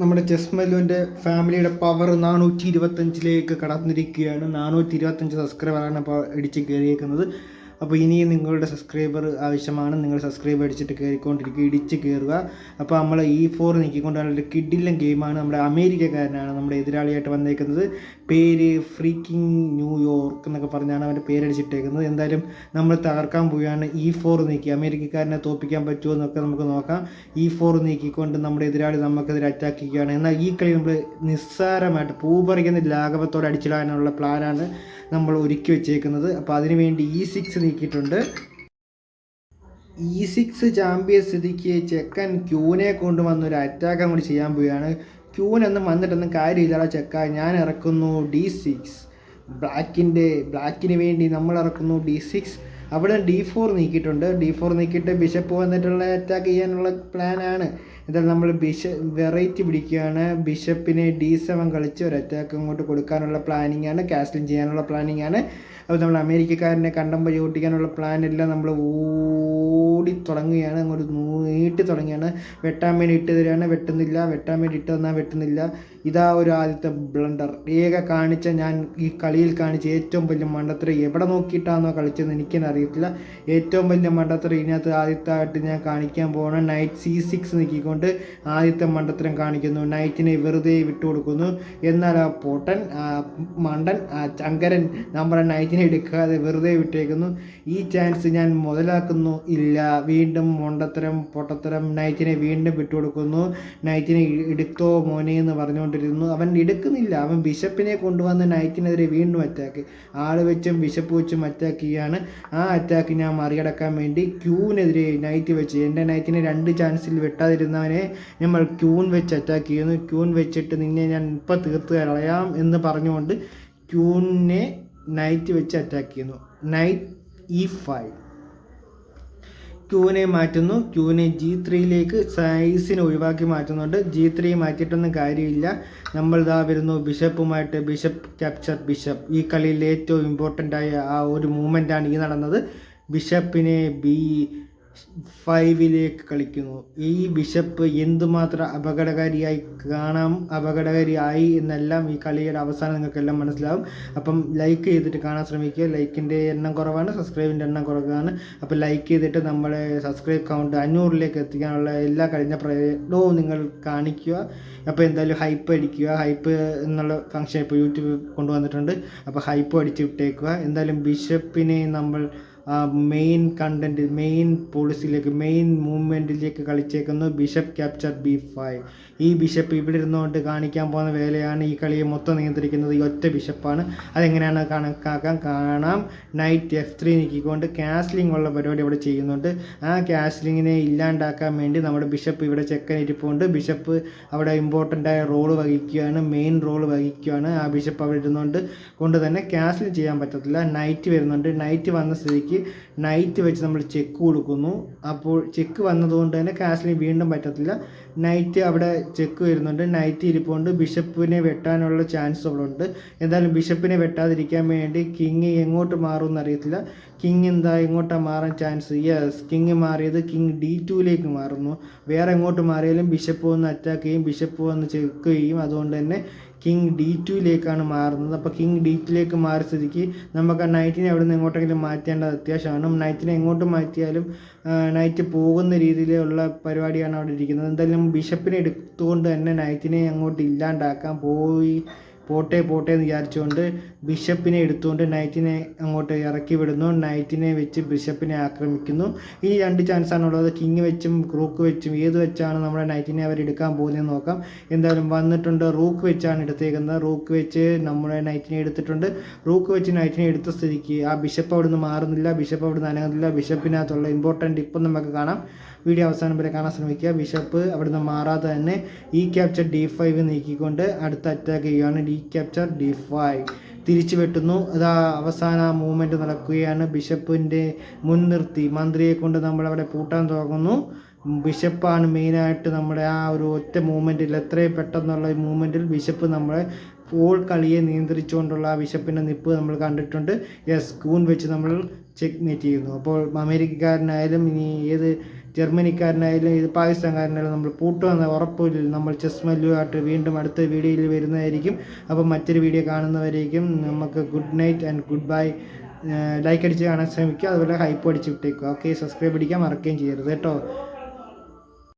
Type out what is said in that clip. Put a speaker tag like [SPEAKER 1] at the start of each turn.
[SPEAKER 1] നമ്മുടെ ചെസ്മലുവിന്റെ ഫാമിലിയുടെ പവർ നാനൂറ്റി ഇരുപത്തഞ്ചിലേക്ക് കടന്നിരിക്കുകയാണ്. നാനൂറ്റി ഇരുപത്തഞ്ച് സബ്സ്ക്രൈബറാണ് ഇപ്പോൾ ഇടിച്ച് കയറിയേക്കുന്നത്. അപ്പോൾ ഇനിയും നിങ്ങളുടെ സബ്സ്ക്രൈബർ ആവശ്യമാണ്. നിങ്ങൾ സബ്സ്ക്രൈബ് അടിച്ചിട്ട് കയറിക്കൊണ്ടിരിക്കുക ഇടിച്ച് കയറുക. അപ്പോൾ നമ്മൾ ഇ ഫോർ നീക്കിക്കൊണ്ടാണ് ഒരു ഗെയിമാണ് നമ്മുടെ അമേരിക്കക്കാരനാണ് നമ്മുടെ എതിരാളിയായിട്ട് വന്നേക്കുന്നത്. പേര് ഫ്രീക്കിംഗ് ന്യൂയോർക്ക് എന്നൊക്കെ പറഞ്ഞാണ് അവന്റെ പേരടിച്ചിട്ടേക്കുന്നത്. എന്തായാലും നമ്മൾ തകർക്കാൻ പോവുകയാണ് ഇ ഫോർ നീക്കി. അമേരിക്കക്കാരനെ തോപ്പിക്കാൻ പറ്റുമോ എന്നൊക്കെ നമുക്ക് നോക്കാം. ഇ ഫോർ നീക്കിക്കൊണ്ട് നമ്മുടെ എതിരാളി നമുക്കെതിരെ അറ്റാക്ക് ചെയ്യുകയാണ്. എന്നാൽ ഈ കളി നമ്മൾ നിസ്സാരമായിട്ട് പൂപറിക്കുന്ന ലാഘവത്തോടെ അടിച്ചിടാനുള്ള പ്ലാനാണ് നമ്മൾ ഒരുക്കി വെച്ചേക്കുന്നത്. അപ്പോൾ അതിനുവേണ്ടി ഇ സിക്സ് നീക്കിയിട്ടുണ്ട്. ഇ സിക്സ് ചാമ്പ്യൻ സ്ഥിതിക്ക് ചെക്കൻ ക്യൂനെ കൊണ്ടുവന്ന ഒരു അറ്റാക്ക് അങ്ങോട്ട് ചെയ്യാൻ പോവുകയാണ്. ക്യൂനൊന്നും വന്നിട്ടൊന്നും കാര്യമില്ലാതെ ചെക്ക. ഞാൻ ഇറക്കുന്നു ഡി സിക്സ് ബ്ലാക്കിന്റെ ബ്ലാക്കിന് വേണ്ടി നമ്മൾ ഇറക്കുന്നു ഡി സിക്സ് അവിടെ ഡി ഫോർ നീക്കിയിട്ടുണ്ട്. ഡി ഫോർ നീക്കിയിട്ട് ബിഷപ്പ് വന്നിട്ടുള്ള അറ്റാക്ക് ചെയ്യാനുള്ള പ്ലാനാണ് എന്തായാലും നമ്മൾ ബിഷ വെറൈറ്റി പിടിക്കുകയാണ്. ബിഷപ്പിനെ ഡി സെവൻ കളിച്ച് ഒരു അറ്റാക്ക് അങ്ങോട്ട് കൊടുക്കാനുള്ള പ്ലാനിങ് ആണ്. കാസ്ലിംഗ് ചെയ്യാനുള്ള പ്ലാനിങ് ആണ്. അപ്പോൾ നമ്മൾ അമേരിക്കക്കാരനെ കണ്ടം വഴി ഓട്ടിക്കാനുള്ള പ്ലാൻ എല്ലാം നമ്മൾ ഓടി തുടങ്ങുകയാണ്. അങ്ങോട്ട് നീട്ടി തുടങ്ങുകയാണ്. വെട്ടാൻ വേണ്ടി ഇട്ട് തരികയാണ് വെട്ടുന്നില്ല. വെട്ടാൻ വേണ്ടി ഇട്ട് തന്നാൽ വെട്ടുന്നില്ല. ഇതാ ഒരു ആദ്യത്തെ ബ്ലണ്ടർ ഏക കാണിച്ച ഞാൻ ഈ കളിയിൽ കാണിച്ച ഏറ്റവും വലിയ മണ്ടത്തരം എവിടെ നോക്കിയിട്ടാണോ കളിച്ചതെന്ന് എനിക്കെന്നെ അറിയത്തില്ല. ഏറ്റവും വലിയ മണ്ടത്തരം ഇതിനകത്ത് ആദ്യത്തായിട്ട് ഞാൻ കാണിക്കാൻ പോകണം നൈറ്റ് സി സിക്സ് നീക്കിക്കൊണ്ട് ആദ്യത്തെ മണ്ടത്തരം കാണിക്കുന്നു. നൈറ്റിനെ വെറുതെ വിട്ടുകൊടുക്കുന്നു. എന്നാൽ ആ പോട്ടൻ മണ്ടൻ ആ ചങ്കരൻ നമ്മുടെ നൈറ്റിനെ എടുക്കാതെ വെറുതെ വിട്ടേക്കുന്നു. ഈ ചാൻസ് ഞാൻ മുതലാക്കുന്നു. ഇല്ല വീണ്ടും മൊണ്ടത്തരം പൊട്ടത്തരം നൈറ്റിനെ വീണ്ടും വിട്ടുകൊടുക്കുന്നു. നൈറ്റിനെ എടുത്തോ മോനെ എന്ന് പറഞ്ഞുകൊണ്ടിരുന്നു. അവൻ എടുക്കുന്നില്ല. അവൻ ബിഷപ്പിനെ കൊണ്ടുവന്ന് നൈറ്റിനെതിരെ വീണ്ടും അറ്റാക്ക് ആൾ വെച്ചും ബിഷപ്പ് വെച്ചും അറ്റാക്ക് ചെയ്യാണ്. ആ അറ്റാക്ക് ഞാൻ മറികടക്കാൻ വേണ്ടി ക്യൂവിനെതിരെ നൈറ്റ് വെച്ച് എന്റെ നൈറ്റിനെ രണ്ട് ചാൻസിൽ വെട്ടാതിരുന്നവനെ നമ്മൾ ക്യൂൺ വെച്ച് അറ്റാക്ക് ചെയ്യുന്നു. ക്യൂൺ വെച്ചിട്ട് നിന്നെ ഞാൻ ഇപ്പം തീർത്ത് കളയാം എന്ന് പറഞ്ഞുകൊണ്ട് ക്യൂനെ നൈറ്റ് വെച്ച് അറ്റാക്ക് ചെയ്യുന്നു. നൈറ്റ് ഇ ഫൈവ് ക്യൂവിനെ മാറ്റുന്നു. ക്യൂവിനെ ജി ത്രീയിലേക്ക് സൈസിനെ ഒഴിവാക്കി മാറ്റുന്നുണ്ട്. ജി ത്രീ മാറ്റിയിട്ടൊന്നും കാര്യമില്ല. നമ്മൾ ഇതാ വരുന്നു ബിഷപ്പുമായിട്ട്. ബിഷപ്പ് ക്യാപ്ചർ ബിഷപ്പ് ഈ കളിയിൽ ഏറ്റവും ഇമ്പോർട്ടന്റ് ആയ ആ ഒരു മൂമെന്റാണ് ഈ നടന്നത്. ബിഷപ്പിനെ ബി ഫൈവിലേക്ക് കളിക്കുന്നു. ഈ ബിഷപ്പ് എന്തുമാത്രം അപകടകാരിയായി കാണാം അപകടകാരിയായി എന്നെല്ലാം ഈ കളിയുടെ അവസാനം നിങ്ങൾക്കെല്ലാം മനസ്സിലാവും. അപ്പം ലൈക്ക് ചെയ്തിട്ട് കാണാൻ ശ്രമിക്കുക. ലൈക്കിന്റെ എണ്ണം കുറവാണ് സബ്സ്ക്രൈബിന്റെ എണ്ണം കുറവാണ്. അപ്പോൾ ലൈക്ക് ചെയ്തിട്ട് നമ്മളെ സബ്സ്ക്രൈബ് കൗണ്ട് അഞ്ഞൂറിലേക്ക് എത്തിക്കാനുള്ള എല്ലാ കഴിഞ്ഞ പ്രയത്നവും നിങ്ങൾ കാണിക്കുക. അപ്പോൾ എന്തായാലും ഹൈപ്പ് അടിക്കുക. ഹൈപ്പ് എന്നുള്ള ഫംഗ്ഷൻ ഇപ്പോൾ യൂട്യൂബ് കൊണ്ടുവന്നിട്ടുണ്ട്. അപ്പോൾ ഹൈപ്പ് അടിച്ച് വിട്ടേക്കുക. എന്തായാലും ബിഷപ്പിനെ നമ്മൾ മെയിൻ കണ്ടന്റ് മെയിൻ പോളിസിയിലേക്ക് മെയിൻ മൂവ്മെന്റിലേക്ക് കളിച്ചേക്കുന്നു ബിഷപ്പ് ക്യാപ്ചർ ബി ഫൈവ് ഈ ബിഷപ്പ് ഇവിടെ ഇരുന്നുകൊണ്ട് കാണിക്കാൻ പോകുന്ന വേലയാണ് ഈ കളിയെ മൊത്തം നിയന്ത്രിക്കുന്നത്. ഈ ഒറ്റ ബിഷപ്പാണ് അതെങ്ങനെയാണ് കണക്കാക്കാൻ കാണാം? നൈറ്റ് എഫ് ത്രീ നീക്കിക്കൊണ്ട് കാസ്ലിംഗ് ഉള്ള പരിപാടി ഇവിടെ ചെയ്യുന്നുണ്ട്. ആ കാസ്ലിങ്ങിനെ ഇല്ലാണ്ടാക്കാൻ വേണ്ടി നമ്മുടെ ബിഷപ്പ് ഇവിടെ ചെക്കൻ ഇരിപ്പുണ്ട് ബിഷപ്പ് അവിടെ ഇമ്പോർട്ടന്റ് ആയ റോൾ വഹിക്കുകയാണ് മെയിൻ റോൾ വഹിക്കുകയാണ്. ആ ബിഷപ്പ് അവിടെ ഇരുന്നുകൊണ്ട് കൊണ്ട് തന്നെ കാസ്ലിംഗ് ചെയ്യാൻ പറ്റത്തില്ല. നൈറ്റ് വരുന്നുണ്ട്. നൈറ്റ് വന്ന സ്ഥിതിക്ക് നൈറ്റ് വെച്ച് നമ്മൾ ചെക്ക് കൊടുക്കുന്നു. അപ്പോൾ ചെക്ക് വന്നതുകൊണ്ട് തന്നെ കാസ്ലിംഗ് വീണ്ടും പറ്റത്തില്ല. നൈറ്റ് അവിടെ ചെക്ക് വരുന്നുണ്ട്. നൈറ്റ് ഇരിപ്പുണ്ട്. ബിഷപ്പിനെ വെട്ടാനുള്ള ചാൻസ് അവിടെ എന്തായാലും ബിഷപ്പിനെ വെട്ടാതിരിക്കാൻ വേണ്ടി കിങ് എങ്ങോട്ട് മാറും എന്നറിയത്തില്ല. കിങ് എന്താ എങ്ങോട്ടാണ് മാറാൻ ചാൻസ് യെസ് കിങ് മാറിയത് കിങ് ഡി ടുവിലേക്ക് മാറുന്നു. വേറെ എങ്ങോട്ട് മാറിയാലും ബിഷപ്പ് വന്ന് അറ്റാക്ക് ചെയ്യും. ബിഷപ്പ് വന്ന് ചെക്ക് ചെയ്യും. അതുകൊണ്ട് തന്നെ കിങ് ഡി ടുയിലേക്കാണ് മാറുന്നത്. അപ്പോൾ കിങ് ഡി ടുയിലേക്ക് മാറിയ സ്ഥിതിക്ക് നമുക്ക് ആ നൈറ്റിനെ അവിടെ നിന്ന് എങ്ങോട്ടെങ്കിലും മാറ്റേണ്ടത് അത്യാവശ്യമാണ്. നൈറ്റിനെ എങ്ങോട്ട് മാറ്റിയാലും നൈറ്റ് പോകുന്ന രീതിയിലുള്ള പരിപാടിയാണ് അവിടെ ഇരിക്കുന്നത്. എന്തായാലും ബിഷപ്പിനെ എടുത്തുകൊണ്ട് തന്നെ നൈറ്റിനെ അങ്ങോട്ട് ഇല്ലാണ്ടാക്കാൻ പോയി. പോട്ടെ പോട്ടെ എന്ന് വിചാരിച്ചുകൊണ്ട് ബിഷപ്പിനെ എടുത്തുകൊണ്ട് നൈറ്റിനെ അങ്ങോട്ട് ഇറക്കി വിടുന്നു. നൈറ്റിനെ വെച്ച് ബിഷപ്പിനെ ആക്രമിക്കുന്നു. ഈ രണ്ട് ചാൻസാണ് ഉള്ളത് കിങ് വെച്ചും റൂക്ക് വെച്ചും ഏത് വെച്ചാണ് നമ്മുടെ നൈറ്റിനെ അവർ എടുക്കാൻ പോകുന്നതെന്ന് നോക്കാം. എന്തായാലും വന്നിട്ടുണ്ട്. റൂക്ക് വെച്ചാണ് എടുത്തേക്കുന്നത്. റൂക്ക് വെച്ച് നമ്മുടെ നൈറ്റിനെ എടുത്തിട്ടുണ്ട്. റൂക്ക് വെച്ച് നൈറ്റിനെ എടുത്ത സ്ഥിതിക്ക് ആ ബിഷപ്പ് അവിടുന്ന് മാറുന്നില്ല. ബിഷപ്പ് അവിടുന്ന് അനങ്ങുന്നില്ല. ബിഷപ്പിനകത്തുള്ള ഇമ്പോർട്ടന്റ് ഇപ്പം നമുക്ക് കാണാം. വീഡിയോ അവസാനം വരെ കാണാൻ ശ്രമിക്കുക. ബിഷപ്പ് അവിടുന്ന് മാറാതെ തന്നെ ഈ ക്യാപ്ചർ ഡി ഫൈവ് നീക്കിക്കൊണ്ട് അടുത്ത അറ്റാക്ക് ചെയ്യുകയാണ്. ഡി ക്യാപ്ചർ ഡി ഫൈവ് തിരിച്ചു വെട്ടുന്നു. അതാ അവസാന മൂവ്മെന്റ് നടക്കുകയാണ്. ബിഷപ്പിന്റെ മുൻനിർത്തി മന്ത്രിയെ കൊണ്ട് നമ്മളവിടെ പൂട്ടാൻ തുടങ്ങുന്നു. ബിഷപ്പാണ് മെയിനായിട്ട് നമ്മുടെ ആ ഒരു ഒറ്റ മൂവ്മെന്റിൽ എത്രയും പെട്ടെന്നുള്ള മൂവ്മെന്റിൽ ബിഷപ്പ് നമ്മളെ ഫോൾ കളിയെ നിയന്ത്രിച്ചുകൊണ്ടുള്ള വിശപ്പിന്റെ നിപ്പ് നമ്മൾ കണ്ടിട്ടുണ്ട്. യെസ് കൂൺ വെച്ച് നമ്മൾ ചെക്ക് മേറ്റ് ചെയ്യുന്നു. അപ്പോൾ അമേരിക്കക്കാരനായാലും ഇനി ഏത് ജർമ്മനിക്കാരനായാലും ഇത് പാകിസ്ഥാൻകാരനായാലും നമ്മൾ പൂട്ടുമെന്ന ഉറപ്പില്ല നമ്മൾ ചെസ് മല്ലുമായിട്ട് വീണ്ടും അടുത്ത വീഡിയോയിൽ വരുന്നതായിരിക്കും. അപ്പം മറ്റൊരു വീഡിയോ കാണുന്നവരേക്കും നമുക്ക് good night and goodbye like അടിച്ച് കാണാൻ ശ്രമിക്കുക. അതുപോലെ ഹൈപ്പ് അടിച്ച് വിട്ടേക്കുക. ഓക്കെ സബ്സ്ക്രൈബ് അടിക്കാൻ മറക്കുകയും ചെയ്യരുത് കേട്ടോ.